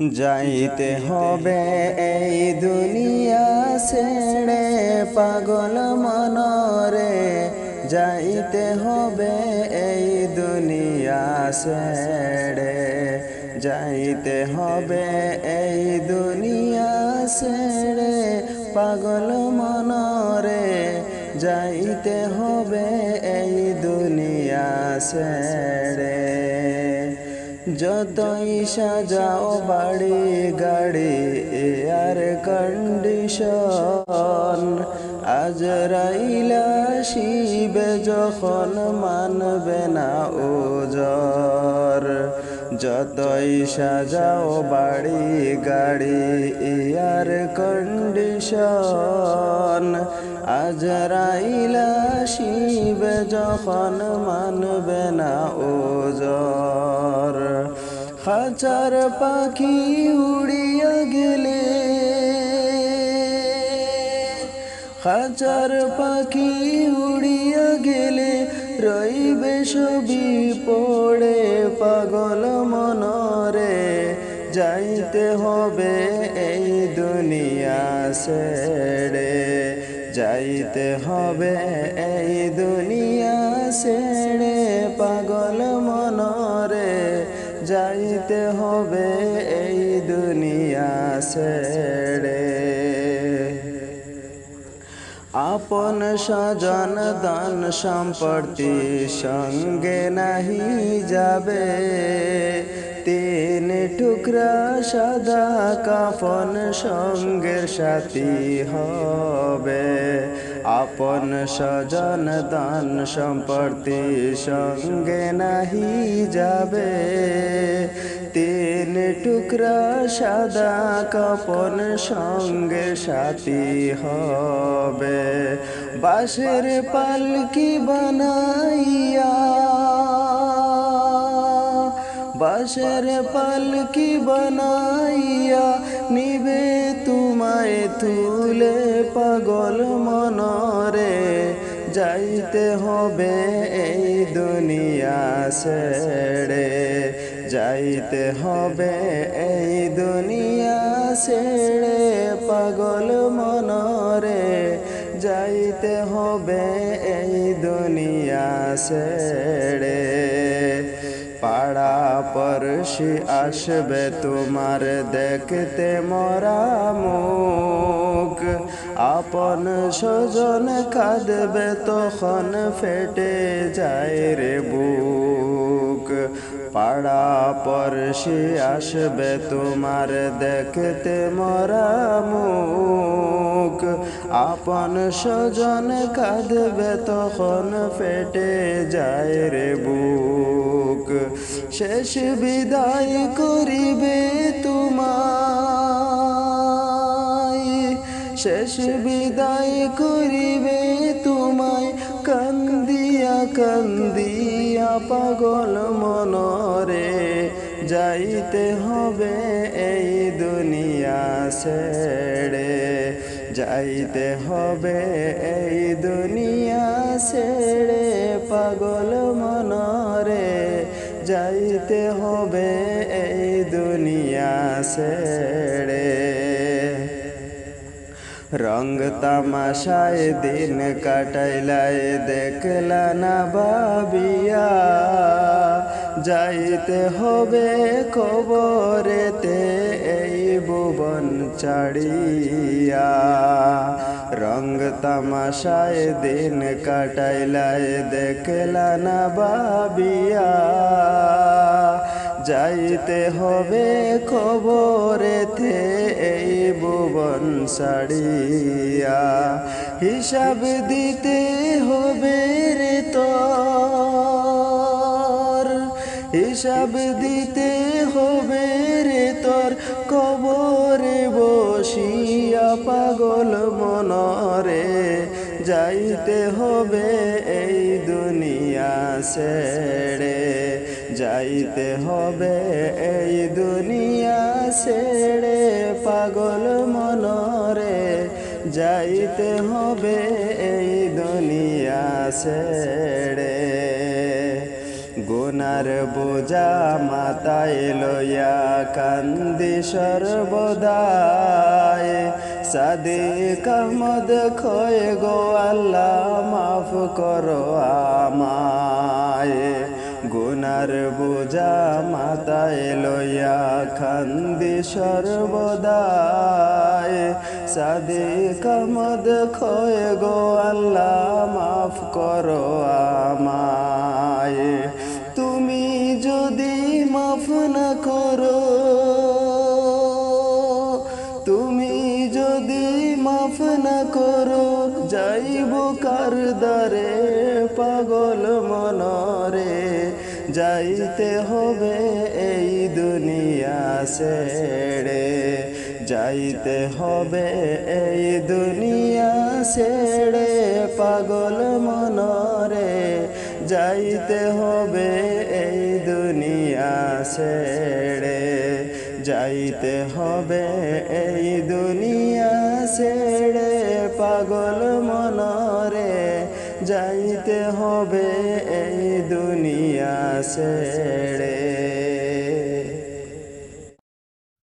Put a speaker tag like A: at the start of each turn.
A: যাইতে হবে এই দুনিয়া ছেড়ে পাগল মনরে। যাইতে হবে এই দুনিয়া ছেড়ে। যাইতে হবে এই দুনিয়া ছেড়ে পাগল মনরে। যাইতে হবে এই দুনিয়া ছেড়ে। যতই সাজাও বাড়ি গাড়ি এয়ার কন্ডিশন আজ রাইলা শিবে যখন মানবে না ওজর যতই সাজাও বাড়ি গাড়ি এয়ার কন্ডিশন আজ রাইলা শিবে যখন মানবে না ওজর হাজার পাখি উড়িয়া গেলে। হাজার পাখি উড়িয়া গেলে রইবে ছবি পড়ে পাগল মনরে। যাইতে হবে এই দুনিয়া ছেড়ে। যাইতে হবে এই দুনিয়া ছেড়ে। যাইতে হবে এই দুনিয়া ছেড়ে। আপন স্বজন দান সম্পত্তি সঙ্গে নাহি যাবে। তিন টুকরা সাদা কাফন সঙ্গের সাথী হবে। আপন স্বজন দান সম্পত্তি সঙ্গে নাহি যাবে। তিন টুকরা সাদা কাপন সঙ্গে সাথী হবে। বাঁশের পালকি বানাইয়া, বাঁশের পালকি বানাইয়া নিবে তোমায় তুলে পাগল মনরে। যাইতে হবে এই দুনিয়া ছেড়ে। যাইতে হবে এই দুনিয়া ছেড়ে পাগল মনরে। যাইতে হবে এই দুনিয়া ছেড়ে। পাড়া পড়শি আসবে তোমার দেখতে মরা মুখ। আপন স্বজন কাঁদবে তখন ফেটে যায় রে বুক। পাড়া পরশে আসবে তোমার দেখতে মরা মুখ। আপন স্বজন কাঁদবে তখন ফেটে যায় রে বুক। শেষ বিদায় করিবে তোমায় শেষ বিদায় করিবে তোমায় কান্দিয়া কান্দিয়া পাগল মনরে। যাইতে হবে এই দুনিয়া ছেড়ে। যাইতে হবে এই দুনিয়া ছেড়ে পাগল মনরে। যাইতে হবে এই দুনিয়া ছেড়ে। রঙ তামাশায় দিন কাটাইলায় দেখলা না বাবিয়া যাইতে হবে কবরেতে, এই ভুবন চাড়িয়া রঙ তামাশায় দিন কাটাইলায় দেখলা না বাবিয়া যাইতে হবে খবরেতে এই ভুবন সাড়িয়া হিসাব দিতে হবে রে তোর। হিসাব দিতে হবে রে তোর। কবরে বসিয়া পাগল মনরে যাইতে হবে এই দুনিয়া ছেড়ে। যাইতে হবে এই দুনিয়া ছেড়ে পাগল মনরে। যাইতে হবে এই দুনিয়া ছেড়ে। গোনা গুনার বোঝা মাতায় লইয়া কান্দি সর্বদায় সাদিক আহমদ খয় গো আল্লাহ, মাফ করো আমায়। গুনার বোঝা মাতায় লইয়া খান্দি সর্বদায় সাদিক আহমদ খয় গো আল্লাহ, মাফ করো আমায়। তুমি যদি মাফ না করো, তুমি যদি মাফ না করো, যাইব কার দারে যাইতে হবে এই দুনিয়া ছেড়ে। যাইতে হবে এই দুনিয়া ছেড়ে পাগল মনরে। যাইতে হবে এই দুনিয়া ছেড়ে। যাইতে হবে এই দুনিয়া ছেড়ে পাগল মনরে। যাইতে হবে এই দুনিয়া ছেড়ে